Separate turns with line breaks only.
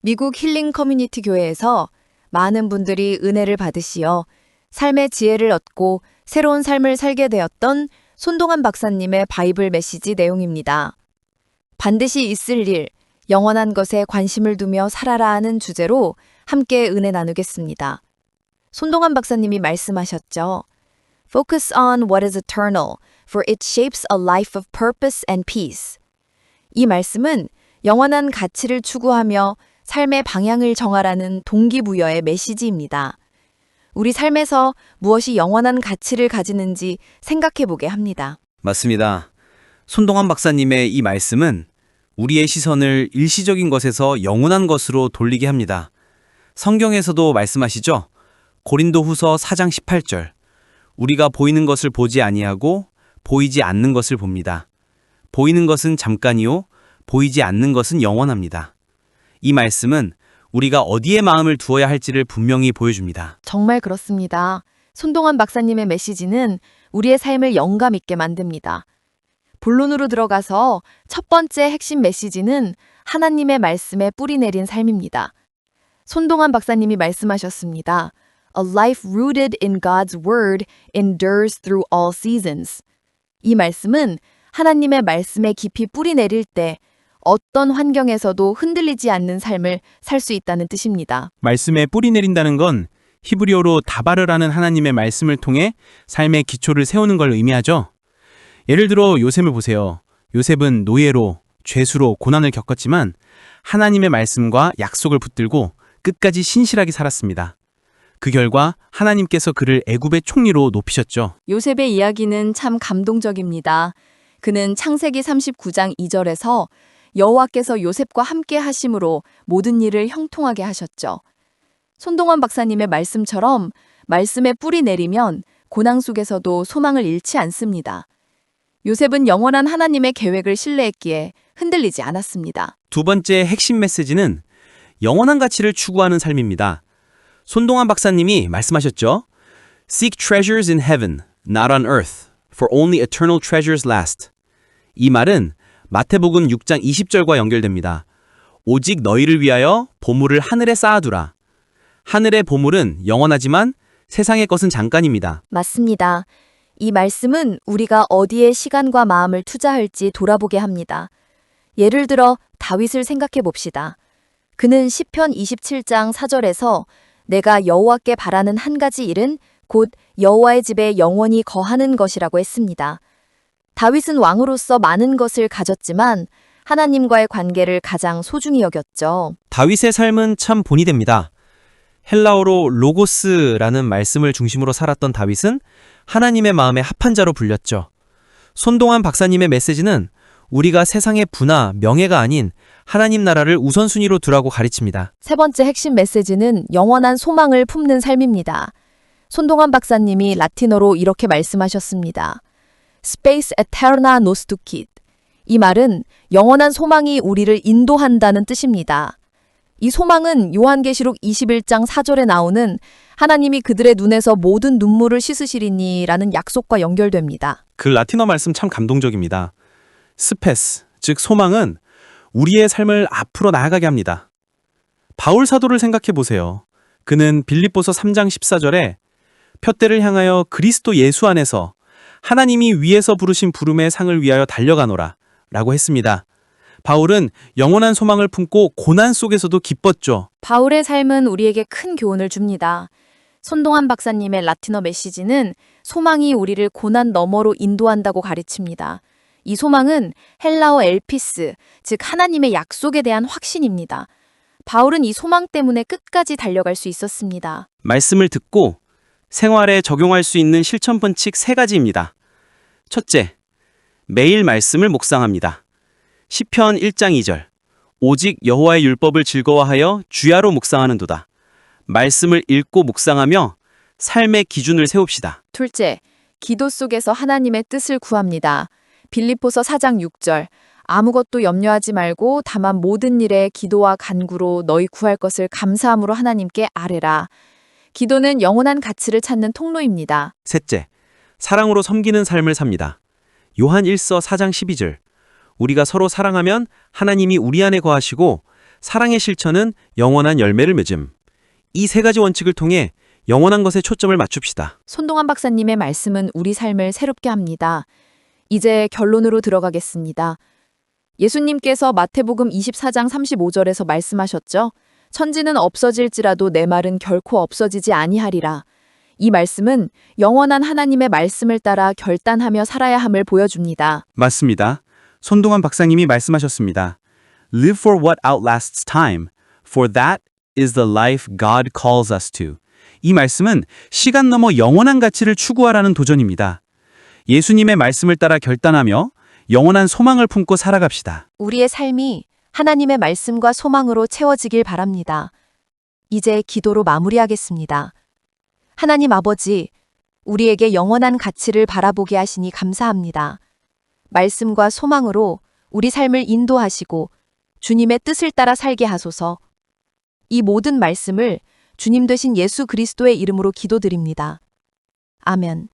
미국 힐링 커뮤니티 교회에서 많은 분들이 은혜를 받으시어 삶의 지혜를 얻고 새로운 삶을 살게 되었던 손동환 박사님의 바이블 메시지 내용입니다. 반드시 있을 일, 영원한 것에 관심을 두며 살아라 하는 주제로 함께 은혜 나누겠습니다. 손동환 박사님이 말씀하셨죠. Focus on what is eternal, for it shapes a life of purpose and peace. 이 말씀은 영원한 가치를 추구하며 삶의 방향을 정하라는 동기부여의 메시지입니다. 우리 삶에서 무엇이 영원한 가치를 가지는지 생각해 보게 합니다.
맞습니다. 손동환 박사님의 이 말씀은 우리의 시선을 일시적인 것에서 영원한 것으로 돌리게 합니다. 성경에서도 말씀하시죠. 고린도 후서 4장 18절. 우리가 보이는 것을 보지 아니하고 보이지 않는 것을 봅니다. 보이는 것은 잠깐이요. 보이지 않는 것은 영원합니다. 이 말씀은 우리가 어디에 마음을 두어야 할지를 분명히 보여줍니다.
정말 그렇습니다. 손동환 박사님의 메시지는 우리의 삶을 영감 있게 만듭니다. 본론으로 들어가서 첫 번째 핵심 메시지는 하나님의 말씀에 뿌리 내린 삶입니다. 손동환 박사님이 말씀하셨습니다. A life rooted in God's word endures through all seasons. 이 말씀은 하나님의 말씀에 깊이 뿌리 내릴 때 어떤 환경에서도 흔들리지 않는 삶을 살 수 있다는 뜻입니다.
말씀에 뿌리 내린다는 건 히브리어로 다바르라는 하나님의 말씀을 통해 삶의 기초를 세우는 걸 의미하죠. 예를 들어 요셉을 보세요. 요셉은 노예로 죄수로 고난을 겪었지만 하나님의 말씀과 약속을 붙들고 끝까지 신실하게 살았습니다. 그 결과 하나님께서 그를 애굽의 총리로 높이셨죠.
요셉의 이야기는 참 감동적입니다. 그는 창세기 39장 2절에서 여호와께서 요셉과 함께 하심으로 모든 일을 형통하게 하셨죠. 손동원 박사님의 말씀처럼 말씀에 뿌리 내리면 고난 속에서도 소망을 잃지 않습니다. 요셉은 영원한 하나님의 계획을 신뢰했기에 흔들리지 않았습니다.
두 번째 핵심 메시지는 영원한 가치를 추구하는 삶입니다. 손동환 박사님이 말씀하셨죠. Seek treasures in heaven, not on earth, for only eternal treasures last. 이 말은 마태복음 6장 20절과 연결됩니다. 오직 너희를 위하여 보물을 하늘에 쌓아두라. 하늘의 보물은 영원하지만 세상의 것은 잠깐입니다.
맞습니다. 이 말씀은 우리가 어디에 시간과 마음을 투자할지 돌아보게 합니다. 예를 들어 다윗을 생각해 봅시다. 그는 시편 27장 4절에서 내가 여호와께 바라는 한 가지 일은 곧 여호와의 집에 영원히 거하는 것이라고 했습니다. 다윗은 왕으로서 많은 것을 가졌지만 하나님과의 관계를 가장 소중히 여겼죠.
다윗의 삶은 참 본이 됩니다. 헬라어로 로고스라는 말씀을 중심으로 살았던 다윗은 하나님의 마음에 합한 자로 불렸죠. 손동환 박사님의 메시지는 우리가 세상의 부나 명예가 아닌 하나님 나라를 우선순위로 두라고 가르칩니다.
세 번째 핵심 메시지는 영원한 소망을 품는 삶입니다. 손동환 박사님이 라틴어로 이렇게 말씀하셨습니다. Space eterna nostucit. 이 말은 영원한 소망이 우리를 인도한다는 뜻입니다. 이 소망은 요한계시록 21장 4절에 나오는 하나님이 그들의 눈에서 모든 눈물을 씻으시리니라는 약속과 연결됩니다.
그 라틴어 말씀 참 감동적입니다. 스페스, 즉 소망은 우리의 삶을 앞으로 나아가게 합니다. 바울 사도를 생각해 보세요. 그는 빌립보서 3장 14절에 표대를 향하여 그리스도 예수 안에서 하나님이 위에서 부르신 부름의 상을 위하여 달려가노라 라고 했습니다. 바울은 영원한 소망을 품고 고난 속에서도 기뻤죠.
바울의 삶은 우리에게 큰 교훈을 줍니다. 손동환 박사님의 라틴어 메시지는 소망이 우리를 고난 너머로 인도한다고 가르칩니다. 이 소망은 헬라어 엘피스, 즉 하나님의 약속에 대한 확신입니다. 바울은 이 소망 때문에 끝까지 달려갈 수 있었습니다.
말씀을 듣고 생활에 적용할 수 있는 실천 원칙 세 가지입니다. 첫째, 매일 말씀을 묵상합니다. 시편 1장 2절. 오직 여호와의 율법을 즐거워하여 주야로 묵상하는도다. 말씀을 읽고 묵상하며 삶의 기준을 세웁시다.
둘째, 기도 속에서 하나님의 뜻을 구합니다. 빌립보서 4장 6절. 아무것도 염려하지 말고 다만 모든 일에 기도와 간구로 너희 구할 것을 감사함으로 하나님께 아뢰라. 기도는 영원한 가치를 찾는 통로입니다.
셋째, 사랑으로 섬기는 삶을 삽니다. 요한 1서 4장 12절. 우리가 서로 사랑하면 하나님이 우리 안에 거하시고 사랑의 실천은 영원한 열매를 맺음. 이 세 가지 원칙을 통해 영원한 것에 초점을 맞춥시다.
손동환 박사님의 말씀은 우리 삶을 새롭게 합니다. 이제 결론으로 들어가겠습니다. 예수님께서 마태복음 24장 35절에서 말씀하셨죠. 천지는 없어질지라도 내 말은 결코 없어지지 아니하리라. 이 말씀은 영원한 하나님의 말씀을 따라 결단하며 살아야 함을 보여줍니다.
맞습니다. 손동환 박사님이 말씀하셨습니다. Live for what outlasts time, for that is the life God calls us to. 이 말씀은 시간 넘어 영원한 가치를 추구하라는 도전입니다. 예수님의 말씀을 따라 결단하며 영원한 소망을 품고 살아갑시다.
우리의 삶이 하나님의 말씀과 소망으로 채워지길 바랍니다. 이제 기도로 마무리하겠습니다. 하나님 아버지, 우리에게 영원한 가치를 바라보게 하시니 감사합니다. 말씀과 소망으로 우리 삶을 인도하시고 주님의 뜻을 따라 살게 하소서. 이 모든 말씀을 주님 되신 예수 그리스도의 이름으로 기도드립니다. 아멘.